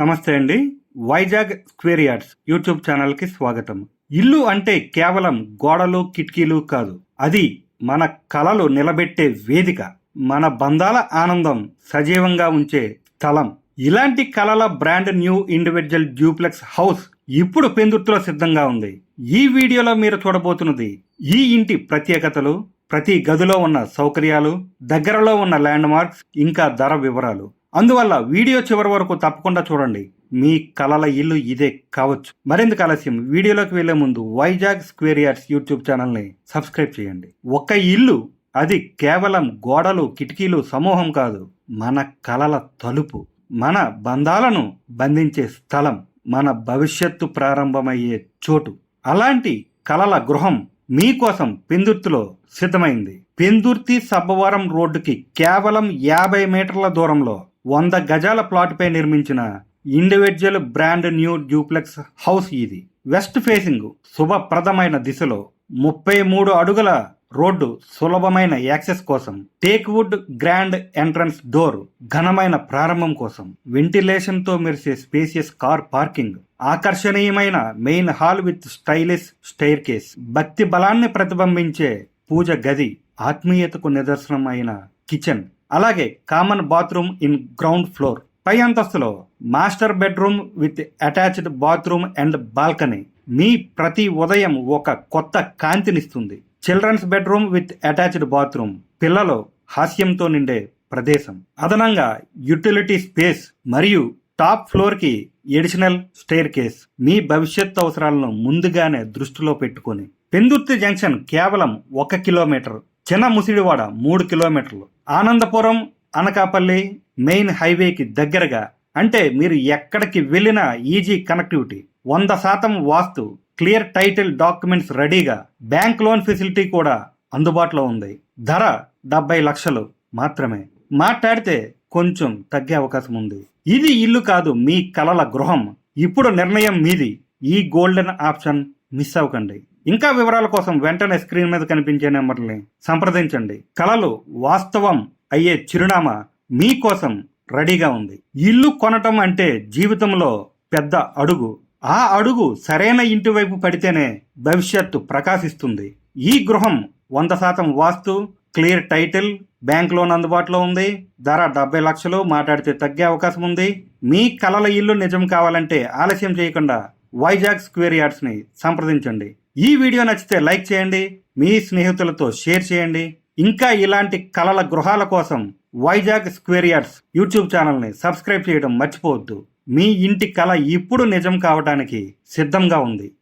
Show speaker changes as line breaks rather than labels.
నమస్తే అండి. Vizag square yards YouTube ఛానల్కి స్వాగతం. ఇల్లు అంటే కేవలం గోడలు కిటికీలు కాదు. అది మన కళలు నిలబెట్టే వేదిక. మన బంధాల ఆనందం సజీవంగా ఉంచే స్థలం. ఇలాంటి కళల brand new individual duplex house ఇప్పుడు పెందుర్తిలో సిద్ధంగా ఉంది. ఈ వీడియోలో మీరు చూడబోతున్నది ఈ ఇంటి ప్రత్యేకతలు ప్రతి గదిలో ఉన్న సౌకర్యాలు దగ్గరలో ఉన్న ల్యాండ్ మార్క్స్ ఇంకా ధర వివరాలు. అందువల్ల వీడియో చివరి వరకు తప్పకుండా చూడండి. మీ కలల ఇల్లు ఇదే కావచ్చు. మరింత ఆలస్యం? వీడియోలోకి వెళ్ళే ముందు వైజాగ్ స్క్వేరియార్స్ యూట్యూబ్ ఛానల్ని సబ్స్క్రైబ్ చేయండి. ఒక ఇల్లు అది కేవలం గోడలు కిటికీలు సమూహం కాదు. మన కలల తలుపు మన బంధాలను బంధించే స్థలం మన భవిష్యత్తు ప్రారంభమయ్యే చోటు. అలాంటి కలల గృహం మీకోసం పెందుర్తిలో సిద్ధమైంది. పెందుర్తి సబ్బవరం రోడ్డుకి కేవలం యాభై మీటర్ల దూరంలో వంద గజాల ప్లాట్పై నిర్మించిన individual brand new duplex house ఇది. వెస్ట్ ఫేసింగ్ శుభప్రదమైన దిశలో ముప్పై మూడు అడుగుల రోడ్డు సులభమైన యాక్సెస్ కోసం టేక్వుడ్ గ్రాండ్ ఎంట్రన్స్ డోర్ ఘనమైన ప్రారంభం కోసం వెంటిలేషన్తో మెరిసే స్పేసియస్ కార్ పార్కింగ్ ఆకర్షణీయమైన main hall with stylish staircase భక్తి బలాన్ని ప్రతిబింబించే పూజ గది ఆత్మీయతకు నిదర్శనం అయిన కిచెన్ అలాగే common bathroom in ground floor పై అంతస్తులో master bedroom with attached bathroom and balcony మీ ప్రతి ఉదయం ఒక కొత్త కాంతినిస్తుంది. Children's bedroom with attached bathroom పిల్లలు హాస్యంతో నిండే ప్రదేశం. అదనంగా యుటిలిటీ స్పేస్ మరియు టాప్ ఫ్లోర్కి ఎడిషనల్ స్టేర్ కేస్ మీ భవిష్యత్ అవసరాలను ముందుగానే దృష్టిలో పెట్టుకొని. పెందుర్తి జంక్షన్ కేవలం ఒక కిలోమీటర్. చిన్న ముసిడివాడ మూడు కిలోమీటర్లు. ఆనందపురం అనకాపల్లి మెయిన్ హైవేకి దగ్గరగా అంటే మీరు ఎక్కడికి వెళ్ళినా ఈజీ కనెక్టివిటీ. వంద శాతం వాస్తు క్లియర్ టైటిల్ డాక్యుమెంట్స్ రెడీగా బ్యాంక్ లోన్ ఫెసిలిటీ కూడా అందుబాటులో ఉంది. ధర డెబ్బై లక్షలు మాత్రమే. మాట్లాడితే కొంచెం తగ్గే అవకాశం ఉంది. ఇది ఇల్లు కాదు మీ కలల గృహం. ఇప్పుడు నిర్ణయం మీది. ఈ గోల్డెన్ ఆప్షన్ మిస్ అవ్వకండి. ఇంకా వివరాల కోసం వెంటనే స్క్రీన్ మీద కనిపించే నెంబర్ని సంప్రదించండి. కళలు వాస్తవం అయ్యే చిరునామా మీకోసం రెడీగా ఉంది. ఇల్లు కొనటం అంటే జీవితంలో పెద్ద అడుగు. ఆ అడుగు సరైన ఇంటి వైపు పడితేనే భవిష్యత్తు ప్రకాశిస్తుంది. ఈ గృహం వంద శాతం vastu clear title bank loan అందుబాటులో ఉంది. ధర డెబ్బై లక్షలు మాట్లాడితే తగ్గే అవకాశం ఉంది. మీ కలల ఇల్లు నిజం కావాలంటే ఆలస్యం చేయకుండా వైజాగ్ స్క్వేర్ యార్డ్స్ని సంప్రదించండి. ఈ వీడియో నచ్చితే లైక్ చేయండి మీ స్నేహితులతో షేర్ చేయండి. ఇంకా ఇలాంటి కలల గృహాల కోసం వైజాగ్ స్క్వేరియార్స్ యూట్యూబ్ ఛానల్ని సబ్స్క్రైబ్ చేయడం మర్చిపోవద్దు. మీ ఇంటి కళ ఇప్పుడు నిజం కావడానికి సిద్ధంగా ఉంది.